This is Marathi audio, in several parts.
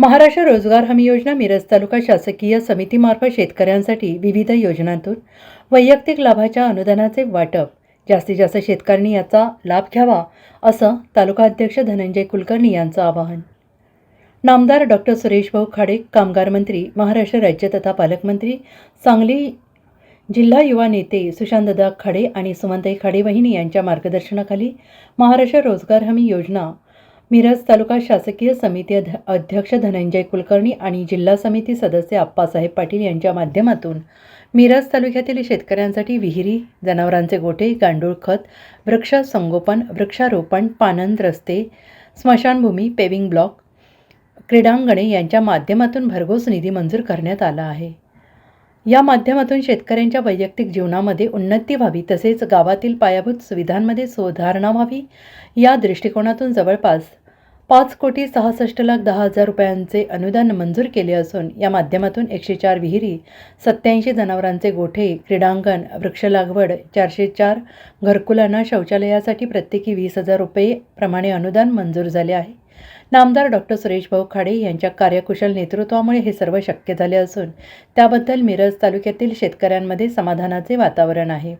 महाराष्ट्र रोजगार हमी योजना मिरज तालुका शासकीय समितीमार्फत शेतकऱ्यांसाठी विविध योजनांतून वैयक्तिक लाभाच्या अनुदानाचे वाटप. जास्तीत जास्त शेतकऱ्यांनी याचा लाभ घ्यावा असं तालुका अध्यक्ष धनंजय कुलकर्णी यांचं आवाहन. नामदार डॉक्टर सुरेश भाऊ खाडे कामगार मंत्री महाराष्ट्र राज्य तथा पालकमंत्री सांगली जिल्हा युवा नेते सुशांतदा खाडे आणि सुमंताई खाडे वहिनी यांच्या मार्गदर्शनाखाली महाराष्ट्र रोजगार हमी योजना मिरज तालुका शासकीय समिती अध्यक्ष धनंजय कुलकर्णी आणि जिल्हा समिती सदस्य आप्पासाहेब पाटील यांच्या माध्यमातून मिरज तालुक्यातील शेतकऱ्यांसाठी विहिरी जनावरांचे गोठे गांडूळ खत वृक्ष संगोपन वृक्षारोपण पानंद रस्ते स्मशानभूमी पेविंग ब्लॉक क्रीडांगणे यांच्या माध्यमातून भरघोस निधी मंजूर करण्यात आला आहे. या माध्यमातून शेतकऱ्यांच्या वैयक्तिक जीवनामध्ये उन्नती व्हावी तसेच गावातील पायाभूत सुविधांमध्ये सुधारणा व्हावी या दृष्टिकोनातून जवळपास पाच कोटी सहासष्ट लाख दहा हजार रुपयांचे अनुदान मंजूर केले असून या माध्यमातून एकशे चार विहिरी सत्याऐंशी जनावरांचे गोठे क्रीडांगण वृक्ष लागवड चारशे चार घरकुलांना शौचालयासाठी प्रत्येकी वीस हजार रुपये प्रमाणे अनुदान मंजूर झाले आहे. नामदार डॉक्टर सुरेश भाऊ खाडे यांच्या कार्यकुशल नेतृत्वामुळे हे सर्व शक्य झाले असून त्याबद्दल मिरज तालुक्यातील शेतकऱ्यांमध्ये समाधानाचे वातावरण आहे.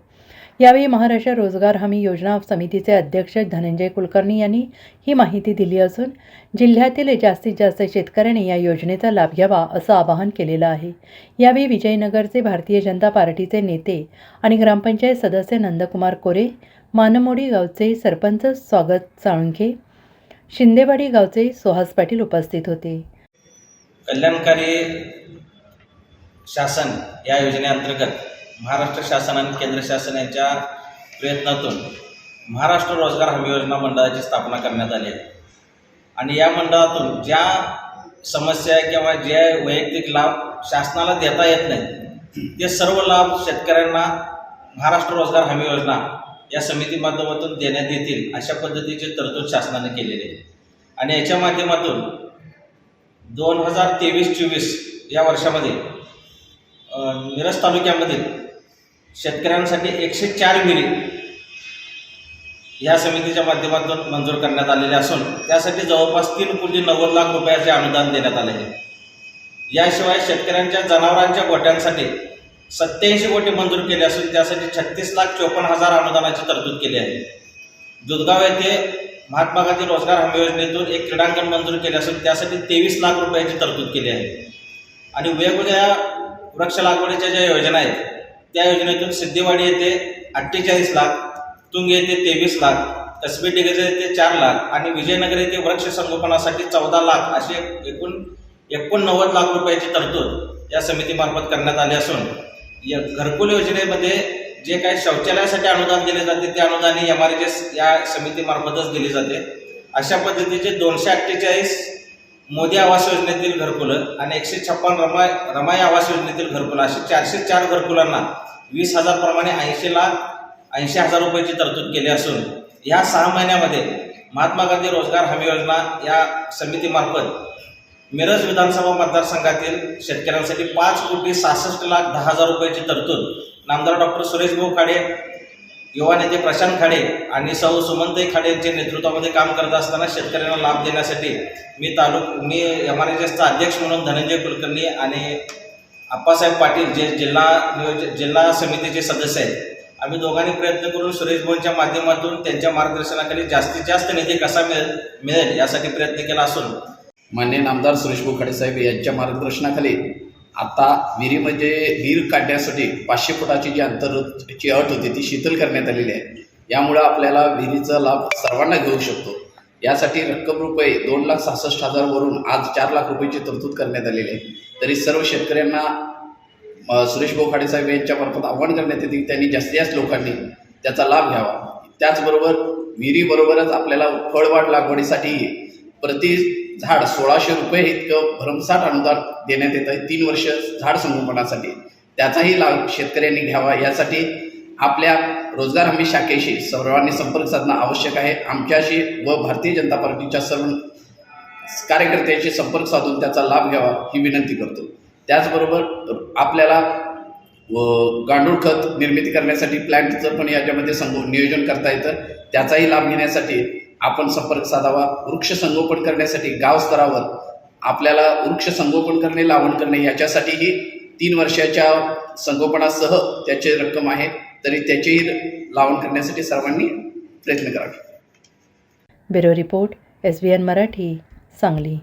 यावेळी महाराष्ट्र रोजगार हमी योजना समितीचे अध्यक्ष धनंजय कुलकर्णी यांनी ही माहिती दिली असून जिल्ह्यातील जास्तीत जास्त शेतकऱ्यांनी या योजनेचा लाभ घ्यावा असं आवाहन केलेलं आहे. यावेळी विजयनगरचे भारतीय जनता पार्टीचे नेते आणि ग्रामपंचायत सदस्य नंदकुमार कोरे मानमोडी गावचे सरपंच स्वागत साळुंखे शिंदेवाडी गावचे सुहास पाटील उपस्थित होते. कल्याणकारी शासन या योजनेअंतर्गत महाराष्ट्र शासन आणि केंद्र शासन यांच्या प्रयत्नातून महाराष्ट्र रोजगार हमी योजना मंडळाची स्थापना करण्यात आली आहे. आणि या मंडळातून ज्या समस्या किंवा जे वैयक्तिक लाभ शासनाला देता येत नाहीत ते सर्व लाभ शेतकऱ्यांना महाराष्ट्र रोजगार हमी योजना या समिती माध्यमातून देण्यात येतील अशा पद्धतीचे तरतूद शासनाने केलेले आहे. आणि याच्या माध्यमातून दोन हजार तेवीस चोवीस या वर्षामध्ये मिरज तालुक्यामधील शेतकऱ्यांसाठी एकशे चार विहिरी या समितीच्या माध्यमातून मंजूर करण्यात आलेले असून त्यासाठी जवळपास तीन कोटी नव्वद लाख रुपयाचे अनुदान देण्यात आले आहे. याशिवाय शेतकऱ्यांच्या जनावरांच्या गोट्यांसाठी सत्याऐंशी कोटी मंजूर केले असून त्यासाठी छत्तीस लाख चोपन्न हजार अनुदानाची तरतूद केली आहे. दुधगाव येथे महात्मा गांधी रोजगार हमी योजनेतून एक क्रीडांगण मंजूर केले असून त्यासाठी तेवीस लाख रुपयाची तरतूद केली आहे. आणि वेगवेगळ्या वृक्ष लागवडीच्या ज्या योजना आहेत त्या योजनेतून सिद्धेवाडी येथे अठ्ठेचाळीस लाख तुंग येथे तेवीस लाख कसबी डिगज येथे चार लाख आणि विजयनगर येथे वृक्ष संगोपनासाठी चौदा लाख असे एकूण एकोणनव्वद लाख रुपयाची तरतूद या समितीमार्फत करण्यात आली असून या घरकुल योजनेमध्ये जे काही शौचालयासाठी अनुदान दिले जाते ते अनुदान एम आर एस या समितीमार्फतच दिले जाते. अशा पद्धतीचे दोनशे अठ्ठेचाळीस मोदी आवास योजनेतील घरकुलं आणि एकशे छप्पन रमा रमाई आवास योजनेतील घरकुलं अशी चारशे चार घरकुलांना वीस हजारप्रमाणे ऐंशी लाख ऐंशी हजार रुपयाची तरतूद केली असून या सहा महिन्यामध्ये महात्मा गांधी रोजगार हमी योजना या समितीमार्फत मिरज विधानसभा मतदारसंघातील शेतकऱ्यांसाठी पाच कोटी सहासष्ट लाख दहा हजार रुपयाची तरतूद. नामदार डॉक्टर सुरेश भाऊ खाडे युवा नेते प्रशांत खाडे आणि सौ सुमनताई खाडे यांच्या नेतृत्वामध्ये काम करत असताना शेतकऱ्यांना लाभ देण्यासाठी मी तालुक मी एम आर एसचा अध्यक्ष म्हणून धनंजय कुलकर्णी आणि आप्पासाहेब पाटील जे जिल्हा नियोज जिल्हा समितीचे सदस्य आहेत. आम्ही दोघांनी प्रयत्न करून सुरेश भाऊंच्या माध्यमातून त्यांच्या मार्गदर्शनाखाली जास्तीत जास्त निधी कसा मिळेल मिळेल यासाठी प्रयत्न केला असून मान्य नामदार सुरेश बोखाडे साहेब यांच्या मार्गदर्शनाखाली आता विहिरीमध्ये म्हणजे विहीर काढण्यासाठी पाचशे फुटाची जी अंतरची अट होती ती शिथिल करण्यात आलेली आहे. यामुळं आपल्याला विहिरीचा लाभ सर्वांना घेऊ शकतो. यासाठी रक्कम रुपये दोन लाख सहासष्ट हजारवरून आज चार लाख रुपयाची तरतूद करण्यात आलेली आहे. तरी सर्व शेतकऱ्यांना सुरेश बोखाडे साहेब यांच्या मार्फत आव्हान करण्यात येते की त्यांनी जास्तीत जास्त लोकांनी त्याचा लाभ घ्यावा. त्याचबरोबर विहिरीबरोबरच आपल्याला फळवाढ लागवडीसाठी प्रति झाड सोळाशे रुपये इतकं भरमसाठ अनुदान देण्यात येत आहे तीन वर्ष झाड संगोपनासाठी. त्याचाही लाभ शेतकऱ्यांनी घ्यावा. यासाठी आपल्या रोजगार हमी शाखेशी सर्वांनी संपर्क साधणं आवश्यक आहे. आमच्याशी व भारतीय जनता पार्टीच्या सर्व कार्यकर्त्यांशी संपर्क साधून त्याचा लाभ घ्यावा ही विनंती करतो. त्याचबरोबर आपल्याला व गांडूळ खत निर्मिती करण्यासाठी प्लॅन्टचं पण याच्यामध्ये संगो नियोजन करता येतं. त्याचाही लाभ घेण्यासाठी आपण संपर्क साधावा. वृक्ष संगोपन करण्यासाठी गाव स्तरावर आपल्याला वृक्ष संगोपन करणे लावण करणे याच्यासाठीही तीन वर्षाच्या संगोपनासह त्याची रक्कम आहे. तरी त्याचीही लावण करण्यासाठी सर्वांनी प्रयत्न करावे. Bureau report S B N Marathi Sangli.